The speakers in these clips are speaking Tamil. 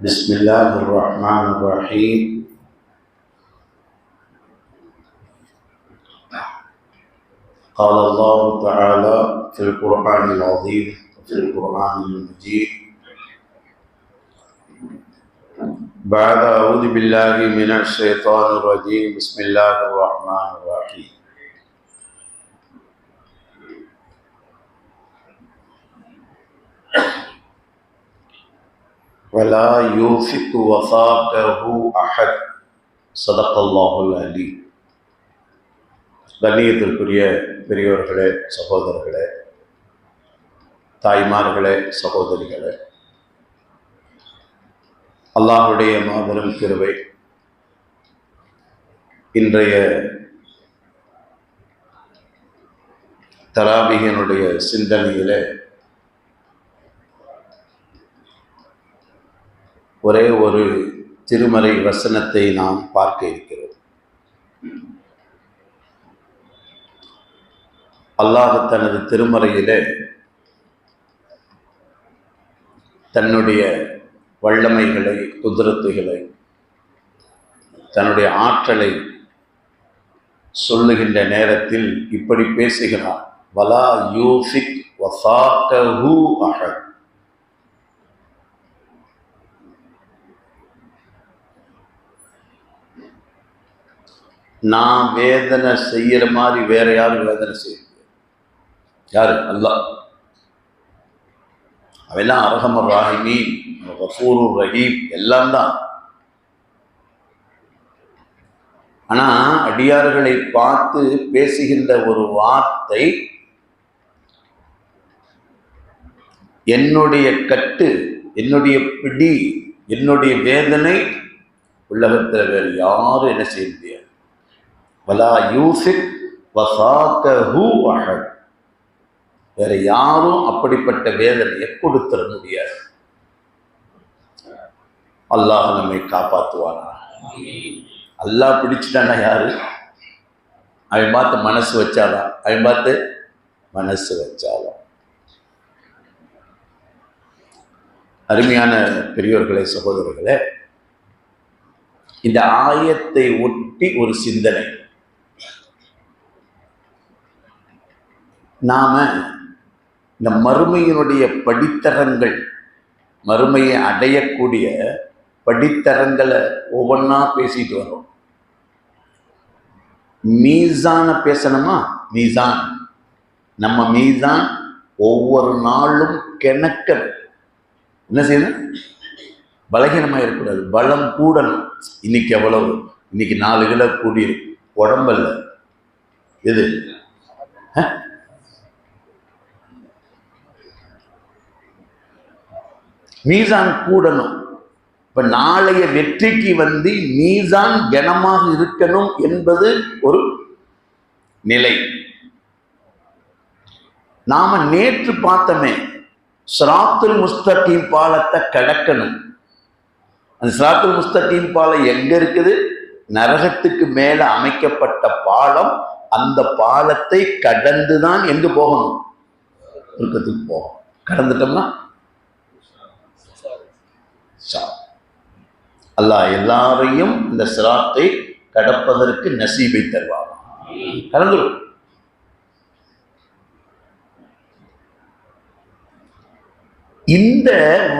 بسم الله الرحمن الرحيم قال الله تعالى في القرآن العظيم وفي القرآن المجيد بعد أعوذ بالله من الشيطان الرجيم بسم الله الرحمن الرحيم ولا يوثق وثاقه أحد صدق الله العليم கண்ணியத்திற்குரிய பெரியோர்களே சகோதரர்களே தாய்மார்களே சகோதரிகளே அல்லாஹுடைய மாபெரும் கிருவை இன்றைய தராபிகனுடைய சிந்தனையிலே ஒரே ஒரு திருமறை வசனத்தை நாம் பார்க்க இருக்கிறோம். அல்லாஹ் தனது திருமறையிலே தன்னுடைய வல்லமைகளை குதிரத்துகளை தன்னுடைய ஆற்றலை சொல்லுகின்ற நேரத்தில் இப்படி பேசுகிறார். வலா யூஃபிக் வசாக்கஹு அஹத். நான் வேதனை செய்யற மாதிரி வேற யாரும் வேதனை செய்ய யாரு? அல்லாஹ். அவெல்லாம் அரகமர் ராகிமீன் கஃபூரு ரஹீம் எல்லாம் தான் ஆனா அடியார்களை பார்த்து பேசுகின்ற ஒரு வார்த்தை என்னுடைய கட்டு என்னுடைய பிடி என்னுடைய வேதனை உலகத்தில் வேறு யாரும் என்ன செய்ய முடியாது. வலா யூசிக் வேற யாரும் அப்படிப்பட்ட வேதனையை கொடுத்துட முடியாது. அல்லாஹ் நம்மை காப்பாற்றுவானா அல்லாஹ் பிடிச்சிட்டானா யாரு? அவன் பார்த்து மனசு வச்சாதான். அவன் பார்த்து மனசு வச்சாதான். அருமையான பெரியோர்களே சகோதரர்களே இந்த ஆயத்தை ஒட்டி ஒரு சிந்தனை. நாம இந்த மறுமையினுடைய படித்தரங்கள் மறுமையை அடையக்கூடிய படித்தரங்களை ஒவ்வொன்றா பேசிட்டு வரோம். மீசான பேசணுமா? மீசான். நம்ம மீசான் ஒவ்வொரு நாளும் கிணக்க என்ன செய்யணும்? பலகீனமாக இருக்கக்கூடாது. பலம் கூடணும். இன்னைக்கு எவ்வளவு? இன்னைக்கு நாலு கிலோ கூடியிருக்கு உடம்பல்ல எது? மீசான் கூடணும். இப்போ நாளைய வெற்றிக்கு வந்து நீதான் கனமாக இருக்கணும் என்பது ஒரு நிலை. நாம நேற்று பார்த்தோமே ஸ்ராத்துல் முஸ்தகீம் பாலத்தை கடக்கணும். அந்த ஸ்ராத்துல் முஸ்தகீம் பாலம் எங்க இருக்குது? நரகத்துக்கு மேல அமைக்கப்பட்ட பாலம் அந்த பாலத்தை கடந்து தான் எங்கு போகணும்? இருக்கத்துக்கு போகும் கடந்துட்டோம்னா? அல்லாஹ் எல்லாரையும் இந்த சிராத்தை கடப்பதற்கு நசீபை தருவார் கலந்துரும் இந்த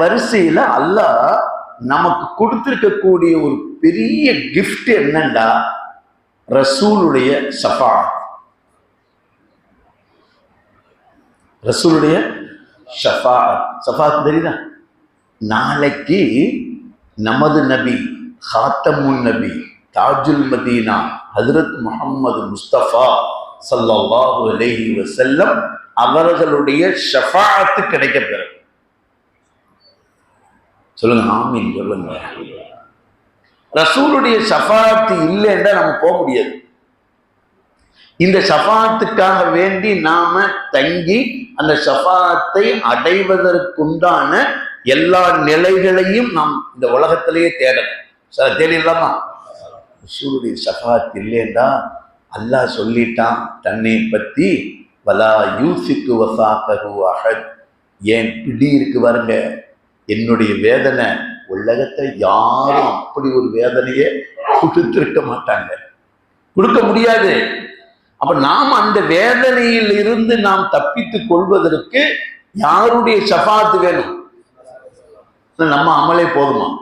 வரிசையில அல்லாஹ் நமக்கு கொடுத்திருக்கக்கூடிய ஒரு பெரிய கிஃப்ட் என்னண்டா? ரசூலுடைய சஃபா ரசூலுடைய ஷஃபா சஃபா தெரியுதா? நாளைக்கு நமது நபி ஹாத்தமுன் நபி தாஜுல் மதீனா ஹதரத் முகமது முஸ்தபா சல்லாஹு அலஹி வசல்லம் அவர்களுடைய ஷஃபாத்து கிடைக்க பெறும். சொல்லுங்க ஆமீன் சொல்லுங்க. ரசூலுடைய ஷஃபாத்து இல்லைன்னா நம்ம போக முடியாது. இந்த ஷஃபாத்துக்காக வேண்டி நாம தங்கி அந்த ஷஃபாத்தை அடைவதற்குண்டான எல்லா நிலைகளையும் நாம் இந்த உலகத்திலேயே தேடணும். சார் தேடிடலாமா? ரசூலுடைய சஃபாத் இல்லைண்டா அல்லாஹ் சொல்லிட்டான் தன்னை பற்றி வலா யூசிக்கு வசாக்ககு அகத் ஏன் பிடி இருக்கு பாருங்க. என்னுடைய வேதனை உலகத்தை யாரும் அப்படி ஒரு வேதனையை கொடுத்திருக்க மாட்டாங்க. கொடுக்க முடியாது. அப்ப நாம் அந்த வேதனையில் இருந்து நாம் தப்பித்துக் கொள்வதற்கு யாருடைய சஃபாத்து வேணும்? நம்ம அமலே போதுமா?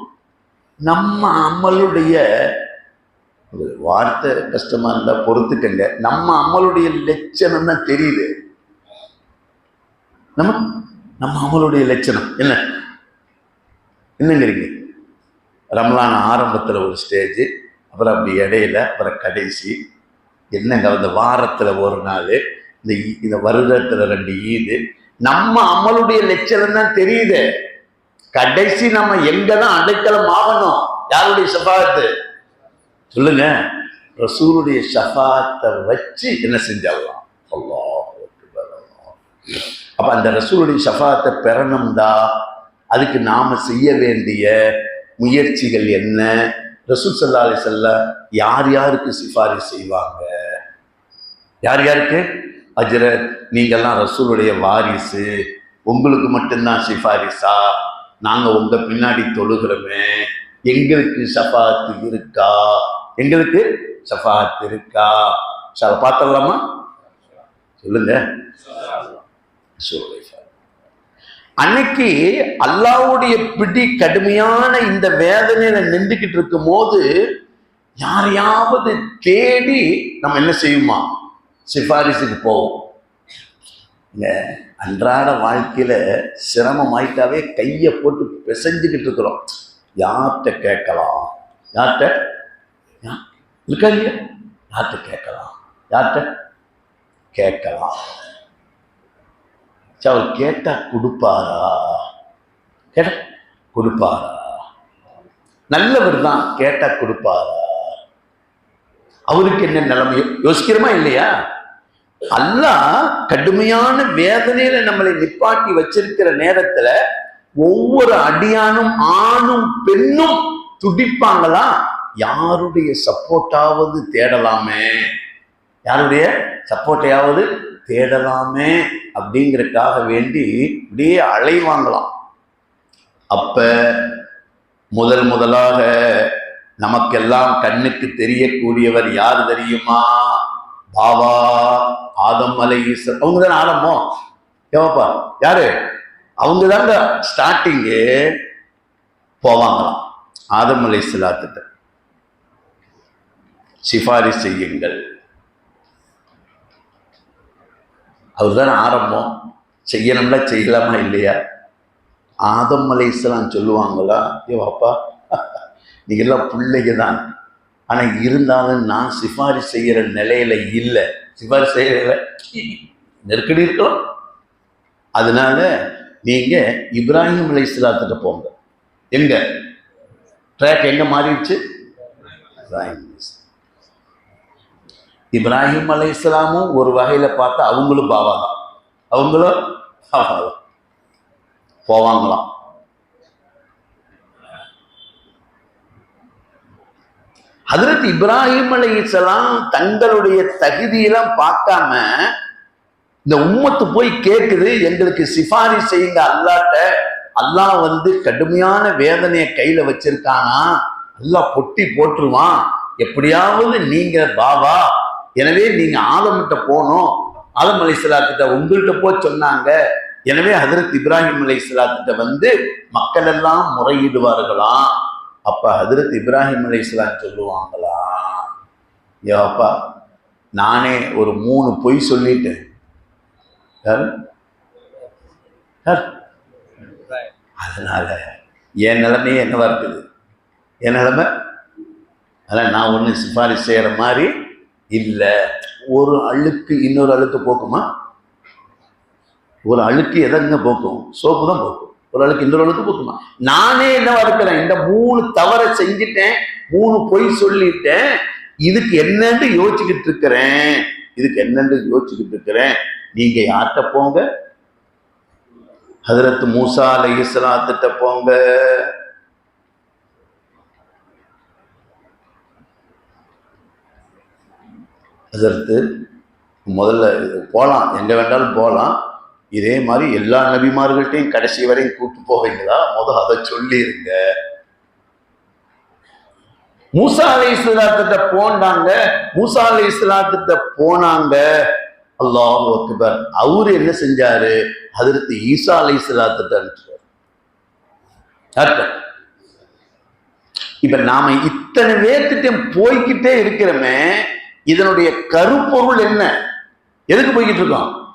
நம்ம அமலுடைய ஒரு வார்த்தை கஷ்டமா இருந்தால் பொறுத்துக்கங்க. நம்ம அமலுடைய லட்சணம் தான் தெரியுது. நம்ம நம்ம அமலுடைய லட்சணம். என்ன? என்னங்கிறீங்க? ரம்லான் ஆரம்பத்தில் ஒரு ஸ்டேஜ் அப்புறம் அப்படி இடையில அப்புறம் கடைசி. என்னங்க அந்த வாரத்தில் ஒரு நாள் இந்த இந்த வருடத்தில் ரெண்டு ஈது. நம்ம அமலுடைய லட்சணம் தான் தெரியுது. கடைசி நம்ம எங்கதான் அடைக்கலம் ஆகணும்? யாருடைய ஷஃபாத்து சொல்லுங்க. ரசூருடைய ஷஃபாத்தை வச்சு என்ன செஞ்சிடலாம் அல்லாஹ் அப்ப அந்த ரசூலுடைய ஷஃபாத்தை பெறணும்டா. அதுக்கு நாம செய்ய வேண்டிய முயற்சிகள் என்ன? ரசூல் சல்லா அலி யார் யாருக்கு சிபாரிசு செய்வாங்க? யார் யாருக்கு? அஜரத் நீங்கள்லாம் ரசூலுடைய வாரிசு. உங்களுக்கு மட்டும்தான் சிபாரிசா? நாங்கள் உங்கள் பின்னாடி தொழுகிறோமே. எங்களுக்கு சஃபாத்து இருக்கா? எங்களுக்கு சஃபாத்து இருக்கா? சார் பார்த்துடலாமா? சொல்லுங்க. அன்னைக்கு அல்லாவுடைய பிடி கடுமையான இந்த வேதனையில நின்றுக்கிட்டு இருக்கும் போது யாரையாவது தேடி நம்ம என்ன செய்யுமா? சிபாரிசுக்கு போவோம். இந்த அன்றாட வாழ்க்கையில சிரமம் ஆயிட்டாவே கையை போட்டு பிசைஞ்சுக்கிட்டு இருக்கிறோம். யார்கிட்ட கேட்கலாம்? யார்கிட்ட? யா- இருக்கா இல்லையா? யார்கிட்ட கேட்கலாம்? யார்கிட்ட? கேட்கலாம். சரி, அவர் கேட்டால் கொடுப்பாரா? கேட்ட கொடுப்பாரா? நல்லவர் தான் கேட்டால் கொடுப்பாரா? அவருக்கு என்ன நிலைமை? யோசிக்கிறோமா இல்லையா? அல்லாஹ் கடுமையான வேதனையில நம்மளை நிப்பாட்டி வச்சிருக்கிற நேரத்துல ஒவ்வொரு அடியானும் ஆணும் பெண்ணும் துடிப்பாங்களா? யாருடைய சப்போர்ட்டாவது தேடலாமே? யாருடைய சப்போர்ட்டையாவது தேடலாமே? அப்படிங்கறதுக்காக வேண்டி இப்படியே அலைவாங்களாம் அப்ப முதல் முதலாக நமக்கெல்லாம் கண்ணுக்கு தெரியக்கூடியவர் யார் தெரியுமா? பாவா ஆதம் அலை அவங்க தானே ஆரம்போ ஏவாப்பா யாரு? அவங்க தாங்க ஸ்டார்டிங்கு போவாங்களாம். ஆதம் அலை சிலாத்திட்ட சிபாரிசு செய்யுங்கள். அவர் தானே ஆரம்பம். செய்யணும்னா செய்யலாமா இல்லையா? ஆதம் அலை சொல்லுவாங்களா? ஏ அப்பா நீங்க எல்லாம் பிள்ளைங்க தான். ஆனால் இருந்தாலும் நான் சிபாரிசு செய்கிற நிலையில் இல்லை. சிபாரிசு செய்யற நெருக்கடி இருக்கலாம் அதனால நீங்கள் இப்ராஹிம் அலை இஸ்லாத்துக்கு போங்க. எங்க? ட்ராக் எங்க மாறிடுச்சு? இப்ராஹிம் இப்ராஹிம் அலை இஸ்லாமும் ஒரு வகையில் பார்த்தா அவங்களும் பாபா தான் அவங்களும் பாபா தான் போவாங்களாம். ஹதரத் இப்ராஹிம் அலைஹிஸ்ஸலாம் தங்களுடைய தகுதியெல்லாம் பார்க்காம இந்த உம்மத்து போய் கேட்குது எங்களுக்கு சிபாரி செய்யுங்க அல்லாட்ட அல்லாஹ் வந்து கடுமையான வேதனையை கையில வச்சிருக்கானா? அல்லாஹ் பொட்டி போட்டுருவான். எப்படியாவது நீங்க பாபா எனவே நீங்க ஆதம்கிட்ட போனோம் ஆதம் அலை கிட்ட உங்கள்கிட்ட போய் சொன்னாங்க. எனவே ஹதரத் இப்ராஹிம் அலை வந்து மக்கள் எல்லாம் முறையிடுவார்களாம். அப்பா ஹதரத் இப்ராஹிம் அலை சொல்லுவாங்களா? ஏப்பா நானே ஒரு மூணு பொய் சொல்லிட்டேன். யாரு? அதனால என் நிலைமையே என்னவா இருக்குது? என் நிலைமை? அதான் நான் ஒன்று சிபாரிசு செய்கிற மாதிரி இல்லை. ஒரு அழுக்கு இன்னொரு அழுக்கு போக்குமா? ஒரு அழுக்கு எதங்க போக்கும்? சோப்பு தான் போக்கும். ஓரளவுக்கு இந்த இன்னொரு போக்குமா நானே என்னவா இருக்கிறேன் இந்த மூணு தவறை செஞ்சுட்டேன் மூணு பொய் சொல்லிட்டேன். இதுக்கு என்னன்னு யோசிச்சுக்கிட்டு இருக்கிறேன். இதுக்கு என்னன்னு யோசிச்சுக்கிட்டு இருக்கிறேன். நீங்க யார்கிட்ட போங்க? ஹதரத் மூசா அலைஹிஸ்ஸலாத்திட்ட போங்க. ஹதரத்து முதல்ல போகலாம் எங்க வேண்டாலும் போகலாம் இதே மாதிரி எல்லா நபிமார்கள்ட்டையும் கடைசி வரையும் கூப்பிட்டு போவீங்களா முதல் அதை சொல்லிருங்க. மூசா அலை இஸ்லாத்திட்ட போனாங்க. மூசா அலை இஸ்லாத்திட்ட போனாங்க. அல்லாஹ் அக்பர். அவரு என்ன செஞ்சாரு? அதற்கு ஈசா அலை இஸ்லாத்திட்ட இப்ப நாம இத்தனை பேர்த்திட்டம் போய்கிட்டே இருக்கிறோமே இதனுடைய கருப்பொருள் என்ன? எதுக்கு போய்கிட்டு இருக்கோம்?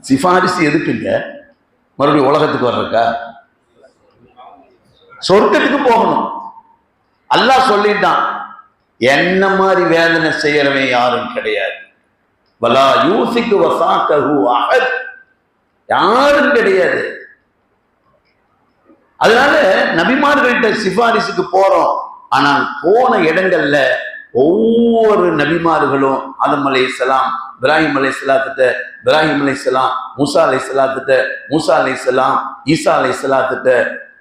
சிபாரிசு எதுக்குங்க மறுபடியும் உலகத்துக்கு வர்றக்கா சொர்க்கத்துக்கு போகணும். அல்லாஹ் சொல்லிட்டான் என்ன மாதிரி வேதனை செய்யறவன் யாரும் கிடையாது. வலா யூசிக்கு வசாக்கஹு அஹத். யாரும் கிடையாது. அதனால நபிமார்கள்ட்ட சிபாரிசுக்கு போறோம். ஆனால் போன இடங்கள்ல ஒவ்வொரு நபிமார்களும் ஆதம் அலை இஸ்லாம் இப்ராஹிம் அலை இஸ்லாத்திட்ட இப்ராஹிம் அலை இஸ்லாம் மூசா அலை இஸ்லாத்திட்ட மூசா அலை இஸ்லாம் ஈசா அலை இஸ்லாத்திட்ட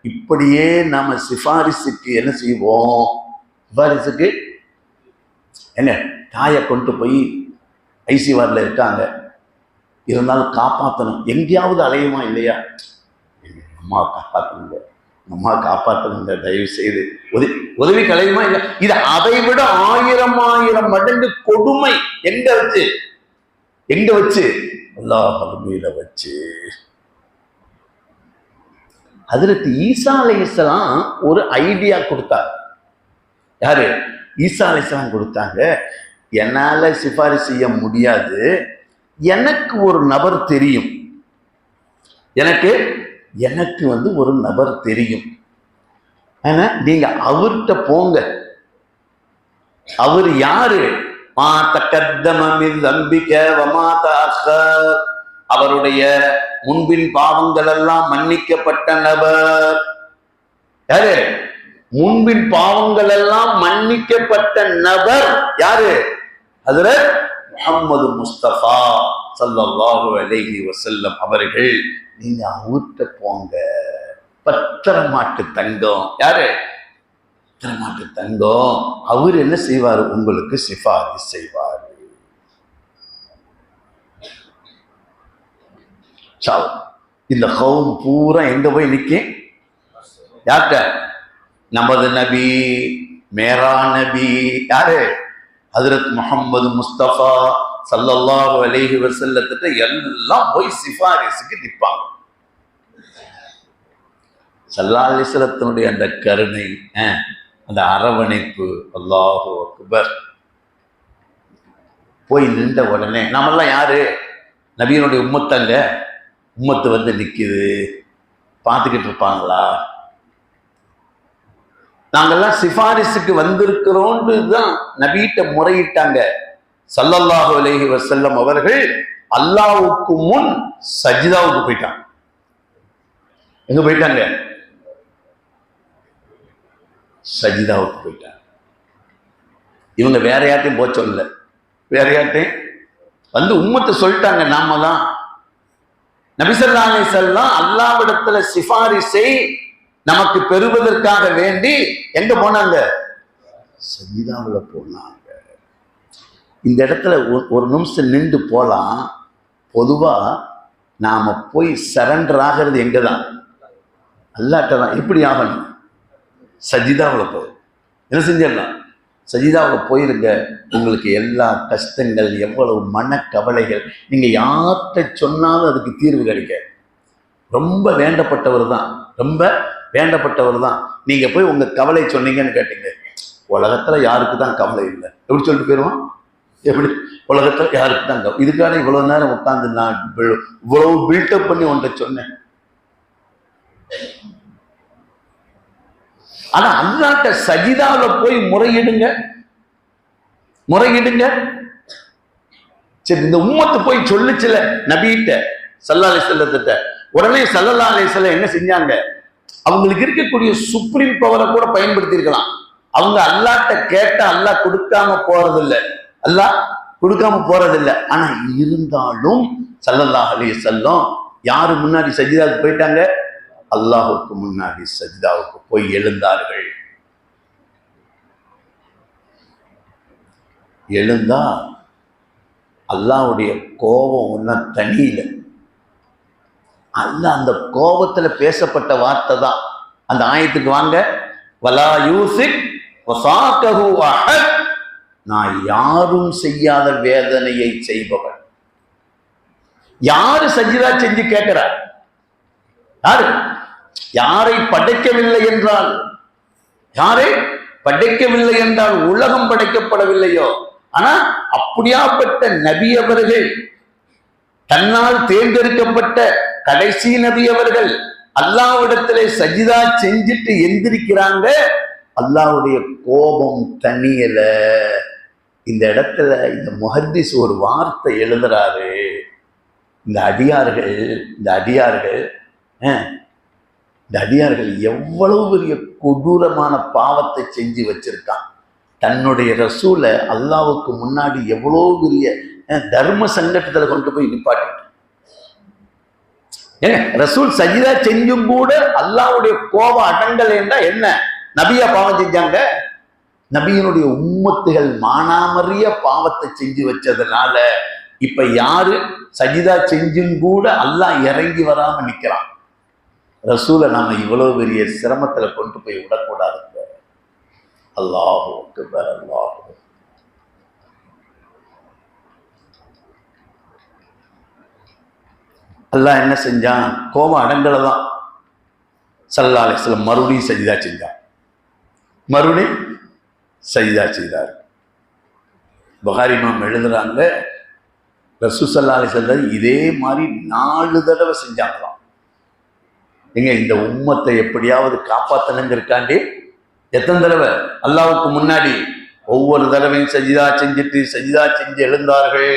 இப்படியே நாம சிபாரிசுக்கு என்ன செய்வோம்? சிபாரிசுக்கு என்ன? தாயை கொண்டு போய் ஐசி வார்டில் இருக்காங்க. இருந்தாலும் காப்பாற்றணும் எங்கேயாவது அலையுமா இல்லையா? அம்மாவை அம்மா காப்பாற்றணுங்க அம்மா காப்பாற்றுங்க தயவு செய்து உதவி உதவி கலையுமா இல்லை? இது அதை விட ஆயிரம் ஆயிரம் மடங்கு கொடுமை. எங்க வச்சு? எங்க வச்சு? எல்லா அலுமையில வச்சு. அதற்கு ஈசா அலைஹிஸ்ஸலாம் ஒரு ஐடியா கொடுத்தார். யாரு? ஈசா அலைஹிஸ்ஸலாம் கொடுத்தாங்க. என்னால சிபாரிசு செய்ய முடியாது. எனக்கு ஒரு நபர் தெரியும். எனக்கு எனக்கு வந்து ஒரு நபர் தெரியும். ஆனால் நீங்கள் அவர்கிட்ட போங்க. அவர் யாரு? மா தக்கத்தம மின் தம்பிக்க அவருடைய முன்பின் பாவங்கள் எல்லாம் மன்னிக்கப்பட்ட நபர். யாரு? முன்பின் பாவங்கள் எல்லாம் மன்னிக்கப்பட்ட நபர் யாரு? அதுல முகம்மது முஸ்தபா. சல்லாஹு அலேஹி வசல்லம் அவர்கள் நீங்க அவர்கிட்ட போங்க. பத்திரமாட்டு தங்கம். யாரு? பத்திரமாட்டு தங்கம். அவர் என்ன செய்வார்? உங்களுக்கு சிபாரி செய்வார். சாவ். இந்த ஹவுன் பூரா எங்க போய் நிற்கும் யார்கிட்ட? நமது நபி மேரா நபி. யாரு? ஹதரத் முகமது முஸ்தபா. சல்லல்லாஹு அலைஹி வசல்லத்திட்ட எல்லாம் போய் சிபாரிசுக்கு நிற்பாங்க சல்லாலிசலத்தினுடைய அந்த கருணை அந்த அரவணைப்பு அல்லாஹு அக்பர். போய் நின்ற உடனே நாமெல்லாம் யாரு? நபியனுடைய உம்மத்தங்க. உம்மத்து வந்து நிற்கிது பார்த்துக்கிட்டு இருப்பாங்களா? நாங்கள்லாம் சிபாரிசுக்கு வந்திருக்கிறோம்னு தான் நபிகிட்ட முறையிட்டாங்க. சல்லல்லாஹு அலேஹி வசல்லம் அவர்கள் அல்லாவுக்கு முன் சஜிதாவுக்கு போயிட்டாங்க. எங்க போயிட்டாங்க? சஜிதாவுக்கு போயிட்டாங்க. இவங்க வேற யார்ட்டையும் போக சொல்லல. வேற யார்ட்டையும்? வந்து உம்மத்தை சொல்லிட்டாங்க நாம தான் நபிசல்லா அலிசல்லாம் அல்லாவிடத்துல சிபாரிசை நமக்கு பெறுவதற்காக வேண்டி எங்க போனாங்க? சஜிதாவுல போனாங்க. இந்த இடத்துல ஒரு- ஒரு நிமிஷம் நின்று போகலாம் பொதுவாக நாம் போய் சரண்டர் ஆகிறது எங்கே தான் அல்லாட்ட தான் எப்படி ஆகணும்? சஜிதாவில் போய். என்ன செஞ்சிடலாம்? சஜிதாவில் போயிருங்க. உங்களுக்கு எல்லா கஷ்டங்கள் எவ்வளவு மனக்கவலைகள் நீங்கள் யார்கிட்ட சொன்னாலும் அதுக்கு தீர்வு கிடைக்க. ரொம்ப வேண்டப்பட்டவர் தான் ரொம்ப வேண்டப்பட்டவர் தான் நீங்கள் போய் உங்கள் கவலை சொன்னீங்கன்னு கேட்டீங்க. உலகத்தில் யாருக்கு தான் கவலை இல்லை? எப்படி சொல்லிட்டு போயிடுவான் எப்படி? உலகத்தை யாருக்கு தாங்க இதுக்காக இதுக்கான இவ்வளவு நேரம் உட்காந்து நான் இவ்வளவு பில்டப் பண்ணி ஒன்றை சொன்னேன். ஆனா அல்லாட்ட சஜிதாவில் போய் முறையிடுங்க. முறையிடுங்க. சரி இந்த உம்மத்து போய் சொல்லுச்சுல நபிகிட்ட சல்லா செல்லத்திட்ட உடனே சல்லல்லாலை செல்ல என்ன செஞ்சாங்க? அவங்களுக்கு இருக்கக்கூடிய சுப்ரீம் பவரை கூட பயன்படுத்தி இருக்கலாம் அவங்க அல்லாட்ட கேட்ட அல்லாஹ் கொடுக்காம போறதில்லை. அல்லாஹ் கொடுக்காம போறதில்லை. ஆனா இருந்தாலும் சல்லல்லாஹ் அலைஹி செல்லம் யாரு முன்னாடி சஜிதாவுக்கு போயிட்டாங்க? அல்லாஹுக்கு முன்னாடி சஜிதாவுக்கு போய் எழுந்தார்கள். எழுந்தா அல்லாஹ்வுடைய கோபம் ஒன்றும் தனியில. அல்ல அந்த கோபத்துல பேசப்பட்ட வார்த்தை தான். அந்த ஆயத்துக்கு வாங்க. வலா யூசிக் நான் யாரும் செய்யாத வேதனையை செய்பவன். யாரு சஜிதா செஞ்சு கேட்கிறார்? யாரு? யாரை படைக்கவில்லை என்றால்? யாரை படைக்கவில்லை என்றால் உலகம் படைக்கப்படவில்லையோ? ஆனா அப்படியாப்பட்ட நபி அவர்கள் தன்னால் தேர்ந்தெடுக்கப்பட்ட கடைசி நபி அவர்கள் அல்லாவிடத்திலே சஜிதா செஞ்சுட்டு எந்திரிக்கிறாங்க அல்லாவுடைய கோபம் தனியல இந்த இடத்துல இந்த முஹத்திஸ் ஒரு வார்த்தை எழுதுறாரு. இந்த அடியார்கள் இந்த அடியார்கள் இந்த அடியார்கள் எவ்வளவு பெரிய கொடூரமான பாவத்தை செஞ்சு வச்சிருக்கான். தன்னுடைய ரசூலை அல்லாவுக்கு முன்னாடி எவ்வளோ பெரிய தர்ம சங்கடத்தில் கொண்டு போய் நிப்பாட்டிட்டு ஏங்க ரசூல் சஜிதா செஞ்சும் கூட அல்லாவுடைய கோபம் அடங்கலைன்னா என்ன? நபியா பாவம் செஞ்சாங்க? நபியினுடைய உம்மத்துகள் மானாமறிய பாவத்தை செஞ்சு வச்சதுனால இப்ப யாரு சஜிதா செஞ்சும் கூட அல்லாஹ் இறங்கி வராம நிக்கிறான். ரசூலை நாம இவ்வளவு பெரிய சிரமத்துல கொண்டு போய் விடக்கூடாதுங்க. அல்லாஹு அக்பர் அல்லாஹு. அல்லாஹ் என்ன செஞ்சான்? கோபம் அடங்கலை தான். சல்லா அலிஸ்லம் மறுபடியும் சஜிதா செஞ்சான். மறுபடியும் சஜிதா செய்தார். புகாரி மாம் எழுதுறாங்க ரசூசல்லா அலிஸ்லம் இதே மாதிரி நாலு தடவை செஞ்சாங்களாம். எங்க இந்த உம்மத்தை எப்படியாவது காப்பாற்றணுங்கிறக்காண்டி எத்தனை தடவை? அல்லாவுக்கு முன்னாடி ஒவ்வொரு தடவையும் சஜிதா செஞ்சுட்டு சஜிதா செஞ்சு எழுந்தார்கள்.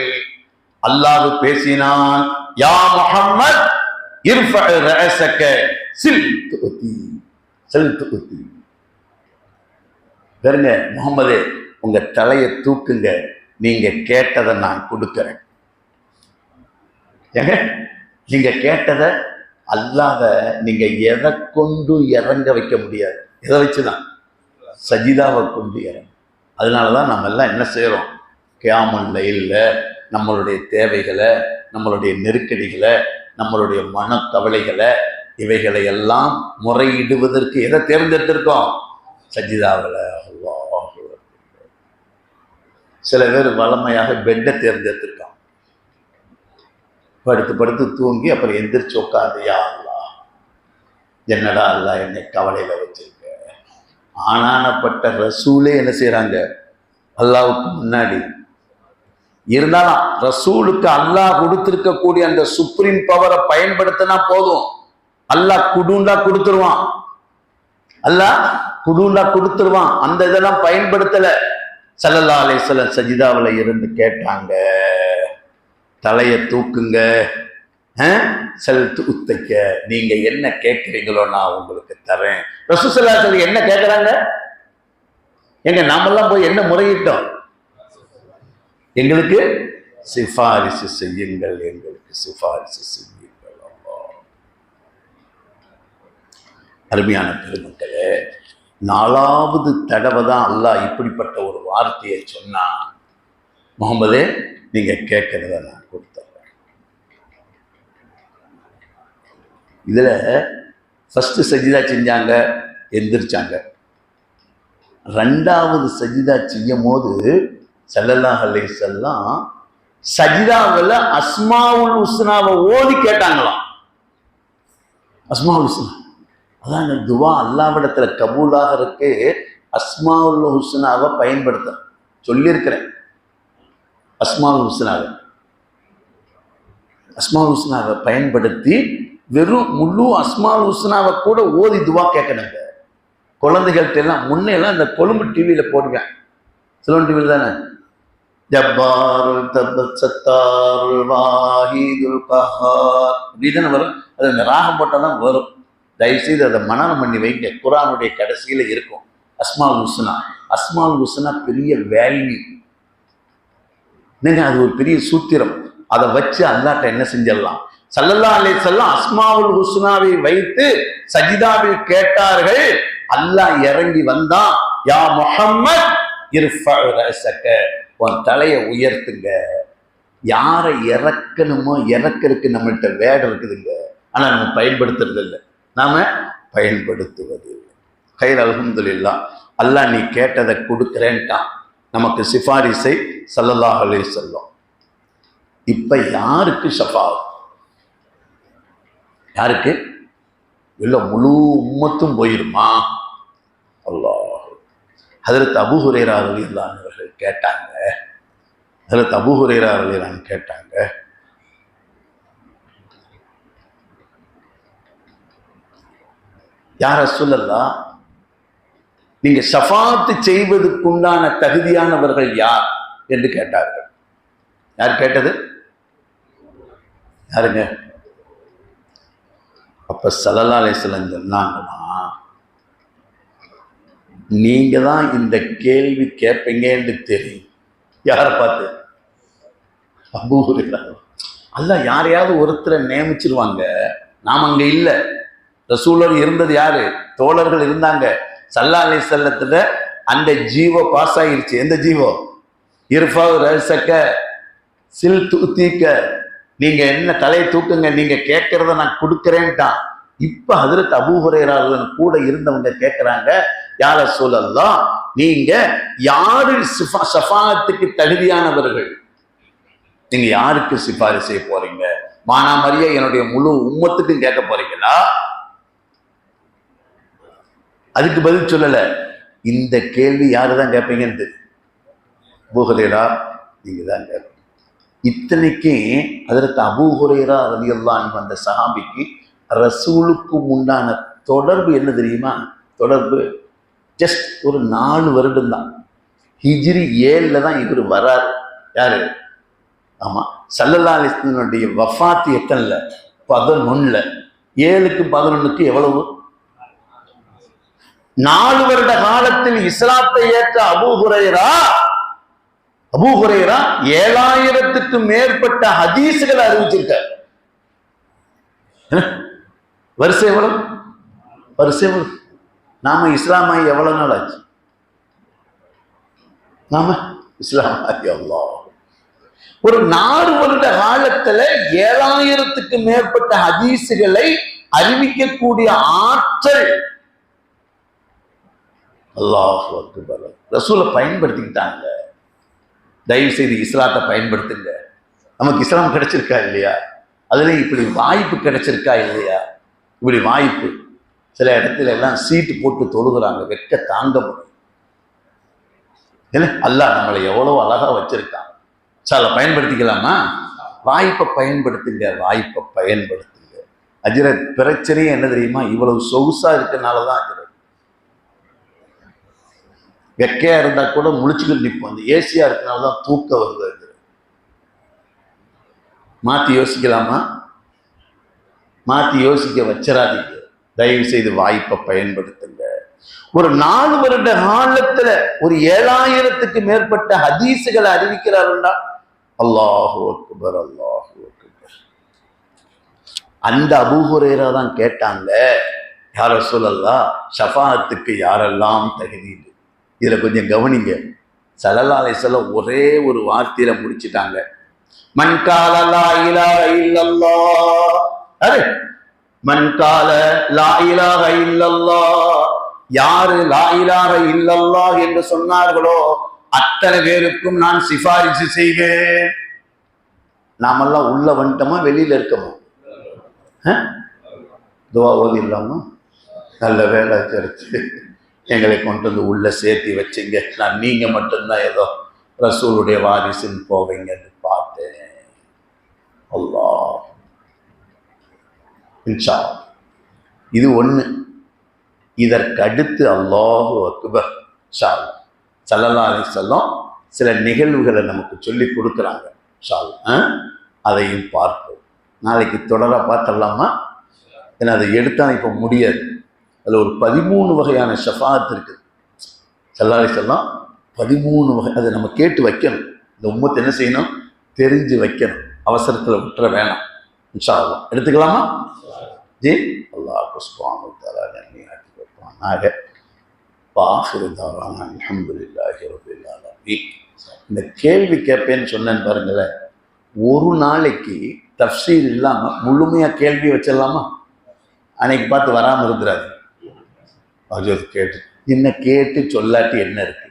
அல்லாஹ் பேசினான் யா முஹம்மத் இர்ஃப சில் துதி சில் துதி வெறுங்க முகமது உங்கள் தலையை தூக்குங்க. நீங்கள் கேட்டதை நான் கொடுக்குறேன். ஏங்க நீங்கள் கேட்டதை அல்லாத நீங்கள் எதை கொண்டு இறங்க வைக்க முடியாது. எதை வச்சுதான்? சஜிதாவை கொண்டு இறங்க. அதனாலதான் நம்ம எல்லாம் என்ன செய்கிறோம் கியாமல்ல இல்லை நம்மளுடைய தேவைகளை நம்மளுடைய நெருக்கடிகளை நம்மளுடைய மனக்கவலைகளை இவைகளை எல்லாம் முறையிடுவதற்கு எதை தேர்ந்தெடுத்திருக்கோம்? சஜிதாவில் சில பேர் வளமையாக பெட்டை தேர்ந்தெடுத்திருக்கான் படுத்து படுத்து தூங்கி அப்புறம் எந்திரிச்சு உட்காந்து யா அல்லாஹ் என்னடா அல்லா என்னை கவலையில் வச்சிருக்க? ஆனானப்பட்ட ரசூலே என்ன செய்கிறாங்க அல்லாவுக்கு முன்னாடி. இருந்தாலும் ரசூலுக்கு அல்லாஹ் கொடுத்துருக்கக்கூடிய அந்த சுப்ரீம் பவரை பயன்படுத்தினா போதும். அல்லாஹ் குடுண்டா கொடுத்துருவான். அல்லாஹ் குடுண்டா கொடுத்துருவான். அந்த இதெல்லாம் பயன்படுத்தலை. சல்லல்லா அலைஹிஸ்ஸலாம் சஜிதாவில் இருந்து கேட்டாங்க தலையை தூக்குங்க செலுத்து உத்தைக்க. நீங்க என்ன கேட்குறீங்களோ நான் உங்களுக்கு தரேன். ரசூசல்லா சொல்லி என்ன கேட்குறாங்க எங்க நாமெல்லாம் போய் என்ன முறையிட்டோம்? எங்களுக்கு சிபாரிசு செய்யுங்கள் எங்களுக்கு சிபாரிசு செய்யுங்கள். அருமையான பெருமக்களே நாலாவது தடவை தான் அல்லாஹ் இப்படிப்பட்ட ஒரு வார்த்தையை சொன்னான் முகமதே நீங்கள் கேட்கறத நான் கொடுத்துட்றேன் இதில் ஃபஸ்ட்டு சஜிதா செஞ்சாங்க எந்திரிச்சாங்க. ரெண்டாவது சஜிதா செய்யும் போது சல்லல்லாஹ் செல்லாம் சஜிதாவில் அஸ்மாவுல் உஸ்னாவை ஓதி கேட்டாங்களாம். அஸ்மாவுல் உஸ்னா. அதான் அந்த துவா அல்லாவிடத்தில் கபூலாகிறதுக்கு அஸ்மாவுல் ஹுஸ்னாவை பயன்படுத்த சொல்லியிருக்கிறேன். அஸ்மாவுல் ஹுஸ்னாவை. அஸ்மாவுல் ஹுஸ்னாவை பயன்படுத்தி வெறும் முழு அஸ்மாவுல் ஹுஸ்னாவை கூட ஓதி துவா கேட்கணுங்க. குழந்தைகள்கிட்ட எல்லாம் முன்னையெல்லாம் இந்த கொழும்பு டிவியில் போடுவேன். சிலோன் டிவியில் தானே? ஜப்பாருல் தப்பத் சத்தாருல் வாஹிதுல் கஹார். இப்படி தானே வரும்? அது அந்த ராகம் போட்டால் தான் வரும். தயவுசெய்து அதை மனநம் பண்ணி வைங்க. குரானுடைய கடைசியில் இருக்கும். அஸ்மால் ஹுஸ்னா அஸ்மால் ஹுஸ்னா பெரிய வேல்யூ என்னங்க அது ஒரு பெரிய சூத்திரம். அதை வச்சு அல்லாட்ட என்ன செஞ்சிடலாம்? சல்லல்லா அலே செல்லம் அஸ்மாவுல் ஹுஸ்னாவை வைத்து சஜிதாவில் கேட்டார்கள். அல்லாஹ் இறங்கி வந்தான். யா முஹம்மத் உன் தலையை உயர்த்துங்க. யாரை இறக்கணுமோ இறக்கிறதுக்கு நம்மள்கிட்ட வேடம் இருக்குதுங்க. ஆனால் நம்ம பயன்படுத்துறது இல்லை நாம் பயன்படுத்துவது. கயிர் அலகுந்துலில்லா அல்லாஹ் நீ கேட்டதை கொடுக்குறேன்ட்டான் நமக்கு சிபாரிசை சல்லல்லாஹலே சொல்லும் இப்போ யாருக்கு ஷஃபா? யாருக்கு? இல்லை முழு உம்மத்தும் போயிருமா? அல்லாஹ். அதற்கு அபுஹுரேரா அவர்கள் கேட்டாங்க. அதில் தபுஹுரேரா ஹுரேரா கேட்டாங்க. யார சொல்லலாம் நீங்க ஷஃபாத்து செய்வதற்குண்டான தகுதியானவர்கள் யார் என்று கேட்டார்கள். யார் கேட்டது? யாருங்க? அப்ப சல்லல்லா அலிஸ்லம் சொன்னாங்கன்னா நீங்க தான் இந்த கேள்வி கேட்பீங்கன்னு தெரியும். யாரை பார்த்து? அபூஹுரேரா. அல்ல யாரையாவது ஒருத்தரை நியமிச்சிருவாங்க. நாம் அங்க இல்லை. ரசூலர் இருந்தது யாரு? தோழர்கள் இருந்தாங்க. சல்லா அலி செல்லத்துல அந்த ஜீவோ பாஸ் ஆகிருச்சு எந்த ஜீவோ? இருஃபா ரசக்க சில் தூத்திக்க. நீங்க என்ன தலையை தூக்குங்க நீங்க கேட்கறத நான் கொடுக்கறேன்ட்டான். இப்ப ஹதரத் அபூஹுரேராளன் கூட இருந்தவங்க கேட்கிறாங்க யார சூழல்லாம் நீங்க யாரு சிஃபா ஷஃபாத்துக்கு தகுதியானவர்கள்? நீங்க யாருக்கு சிபாரிசு செய்ய போறீங்க மானாமரியா என்னுடைய முழு உம்மத்துக்கும் கேட்க போறீங்களா? அதுக்கு பதில் சொல்லலை. இந்த கேள்வி யார் தான் கேட்பீங்கன்னு தெரியும் அபூஹுரேரா நீங்க தான் கேட்பீங்க. இத்தனைக்கு அதற்கு அபூஹுரேரா ரலியல்லான் வந்த சஹாபிக்கு ரசூலுக்கு உண்டான தொடர்பு என்ன தெரியுமா? தொடர்பு ஜஸ்ட் ஒரு நாலு வருடம் தான். ஹிஜிரி ஏழில் தான் இவர் வராரு. யாரு? ஆமாம் சல்லல்லா அலிஸ்தனுடைய வஃபாத்து எத்தனில்? பதினொன்னுல. ஏழுக்கு பதினொன்றுக்கு எவ்வளவு? நாலு வருட காலத்தில் இஸ்லாத்தை ஏற்ற அபூஹுரைரா அபூஹுரைரா ஏழாயிரத்துக்கு மேற்பட்ட ஹதீசுகளை அறிவிச்சிருக்க வரிசை எவ்வளவு? வரிசை எவ்வளவு? நாம இஸ்லாமாயி எவ்வளவு நாள் ஆச்சு நாம இஸ்லாமாயி எவ்வளோ ஒரு நாலு வருட காலத்துல ஏழாயிரத்துக்கு மேற்பட்ட ஹதீசுகளை அறிவிக்கக்கூடிய ஆற்றல் அல்லாஹ் அக்பர். ரசூலை பயன்படுத்திக்கிட்டாங்க. தயவு செய்து இஸ்லாத்தை பயன்படுத்துங்க. நமக்கு இஸ்லாம் கிடைச்சிருக்கா இல்லையா? அதுல இப்படி வாய்ப்பு கிடைச்சிருக்கா இல்லையா? இப்படி வாய்ப்பு. சில இடத்துல எல்லாம் சீட்டு போட்டு தொழுகிறாங்க. வெக்க தாங்க முடியும் இல்லை அல்லாஹ் நம்மளை எவ்வளவு அழகா வச்சிருக்கான். சார் அதை பயன்படுத்திக்கலாமா? வாய்ப்பை பயன்படுத்துங்க வாய்ப்பை பயன்படுத்துங்க. அஜரத் பிரச்சனையே என்ன தெரியுமா? இவ்வளவு சொகுசா இருக்கனால தான் அஜரத் வெக்கையா இருந்தா கூட முழிச்சுக்கிட்டு நிற்போம் அந்த ஏசியா இருக்கனால தான் தூக்கம் வருது மாற்றி மாத்தி யோசிக்கலாமா? மாத்தி யோசிக்க வச்சிடாதீங்க தயவு செய்து வாய்ப்பை பயன்படுத்துங்க. ஒரு நாலு வருட காலத்துல ஒரு ஏழாயிரத்துக்கு மேற்பட்ட ஹதீசுகளை அறிவிக்கிறாருன்னா அல்லாஹு அக்பர் அல்லாஹு அக்பர். அந்த அபூஹுரேரா தான் கேட்டாங்க யார சொல்லலாம் ஷஃபாத்துக்கு யாரெல்லாம் தகுதி இதில் கொஞ்சம் கவனிங்க. சலலாலை சொல்ல ஒரே ஒரு வார்த்தையில முடிச்சிட்டாங்க. மண்கால லா இலாஹ இல்லல்லா அரே மண்கால லா இலாஹ இல்லல்லா யாரு லா இலாஹ இல்லல்லாஹ் என்று சொன்னார்களோ அத்தனை பேருக்கும் நான் சிபாரிசு செய்வேன். நாமெல்லாம் உள்ள வந்துட்டோமா வெளியில இருக்கோமா? துவா ஓதி இல்லாம? நல்ல வேலை கிடைச்சு எங்களை கொண்டு வந்து உள்ளே சேர்த்தி வச்சிங்க. நான் நீங்கள் மட்டும்தான் ஏதோ ரசூலுடைய வாரிசுன்னு போவீங்கன்னு பார்த்தேன். அல்லாஹ். இன்ஷா இது ஒன்று இதற்கடுத்து அல்லாஹு அக்பர். ஷால் சல்லல்லா அலி சொல்லம் சில நிகழ்வுகளை நமக்கு சொல்லி கொடுக்குறாங்க. ஷால் அதையும் பார்ப்போம். நாளைக்கு தொடர பார்த்தரலாமா ஏன்னா அதை எடுத்தால் இப்போ முடியாது. அதில் ஒரு பதிமூணு வகையான ஷஃபாத் இருக்குது. சல்லாலி சொல்லலாம் பதிமூணு வகை அதை நம்ம கேட்டு வைக்கணும். இந்த உம்மத்தை என்ன செய்யணும்? தெரிஞ்சு வைக்கணும். அவசரத்தில் விட்டுற வேணாம். இன்ஷா எடுத்துக்கலாமா? ஜி? அல்லாஹ் புஷ்பானு தலா நன்மை ஆக்கி வைப்பானாக பாஹிருந்தாரான அல்ஹம்துலில்லாஹி ரபில் ரபுல்லாலி இந்த கேள்வி கேட்பேன்னு சொன்னேன் பாருங்களேன். ஒரு நாளைக்கு தஃப்சீர் இல்லாமல் முழுமையாக கேள்வி வச்சிடலாமா? அன்னைக்கு பார்த்து வராமல் இருக்கிறாரு அஜோத் கேட்டு என்ன கேட்டு சொல்லாட்டி என்ன இருக்கு?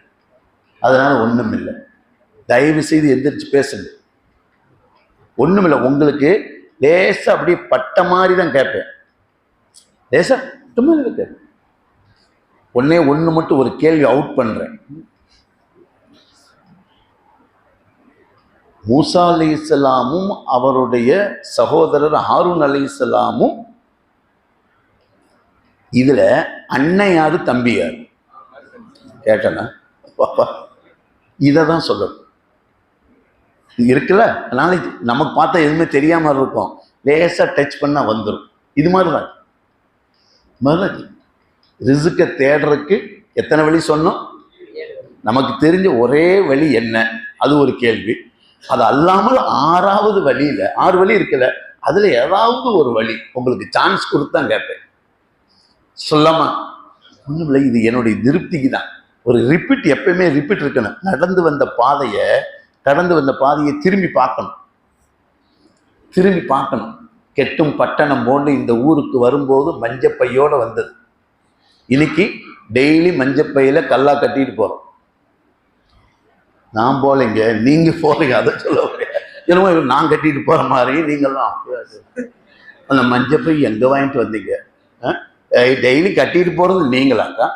அதனால ஒன்றும் இல்லை. தயவு செய்து எந்திரிச்சு பேசுங்க. ஒன்றும் இல்லை உங்களுக்கு லேசாக அப்படியே பட்ட மாதிரி தான் கேட்பேன். லேசா பட்ட மாதிரி தான் கேட்பேன். ஒன்னே ஒன்று மட்டும் ஒரு கேள்வி அவுட் பண்ணுறேன் மூசா அலி இஸ்லாமும் அவருடைய சகோதரர் ஹாரூன் அலி இஸ்லாமும் இதில் அண்ணன் யாரு தம்பி கேட்டனா? பாப்பா இதை தான் சொல்லணும் இருக்குல்ல? நாளைக்கு நமக்கு பார்த்தா எதுவுமே தெரியாம இருக்கும். லேசாக டச் பண்ணால் வந்துடும் இது மாதிரி தான் மாதிரி ரிசுக்கை தேடுறதுக்கு எத்தனை வழி சொன்னோம்? நமக்கு தெரிஞ்ச ஒரே வழி என்ன? அது ஒரு கேள்வி. அது அல்லாமல் ஆறாவது வழியில் ஆறு வழி இருக்குல்ல? அதில் ஏதாவது ஒரு வழி. உங்களுக்கு சான்ஸ் கொடுத்தா கேட்பேன் சொல்லாமா? ஒன்றும் இல்லை இது என்னுடைய திருப்திக்கு தான் ஒரு ரிப்பீட் எப்பயுமே ரிப்பீட் இருக்கணும். நடந்து வந்த பாதையை கடந்து வந்த பாதையை திரும்பி பார்க்கணும். திரும்பி பார்க்கணும். கெட்டும் பட்டணம் போன்று இந்த ஊருக்கு வரும்போது மஞ்சப்பையோடு வந்தது. இன்னைக்கு டெய்லி மஞ்சப்பையில் கல்லா கட்டிட்டு போகிறோம் நான் போலைங்க நீங்கள் போறீங்க அதை சொல்ல என்னமோ நான் கட்டிட்டு போகிற மாதிரி நீங்கள்லாம். அந்த மஞ்சப்பை எங்கே வாங்கிட்டு வந்தீங்க? ஆ? டெய்லி கட்டிட்டு போகிறது நீங்களாக்கா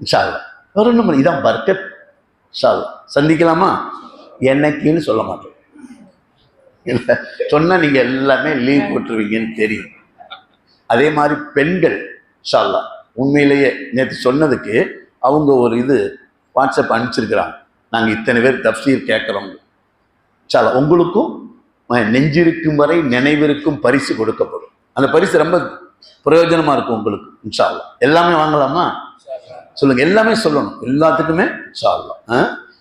இன்ஷால்லா வேற ஒன்றும் இதான் பர்த்டே இன்ஷால்லா சந்திக்கலாமா? என்னைக்குன்னு சொல்ல மாட்டேன் இல்லை சொன்னால் நீங்கள் எல்லாமே லீவ் போட்டுருவீங்கன்னு தெரியும். அதே மாதிரி பெண்கள் இன்ஷால்லா உண்மையிலேயே நேற்று சொன்னதுக்கு அவங்க ஒரு இது வாட்ஸ்அப் அனுப்பிச்சிருக்கிறாங்க. நாங்கள் இத்தனை பேர் தப்சீர் கேட்குறோங்க சாலா உங்களுக்கும் நெஞ்சிருக்கும் வரை நினைவிருக்கும் பரிசு கொடுக்கப்படும். அந்த பரிசு ரொம்ப பிரயோஜனமா இருக்கும் உங்களுக்கு இன்ஷால்லா எல்லாமே வாங்கலாமா? சொல்லுங்க எல்லாமே சொல்லணும். எல்லாத்துக்குமே சாலம்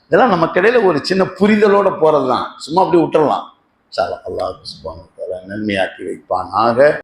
இதெல்லாம் நமக்கு இடையில ஒரு சின்ன புரிதலோட போறது தான் சும்மா அப்படி விட்டுறலாம். சாலம் அல்லாஹ் சுபான் நன்மையாக்கி வைப்பானாக.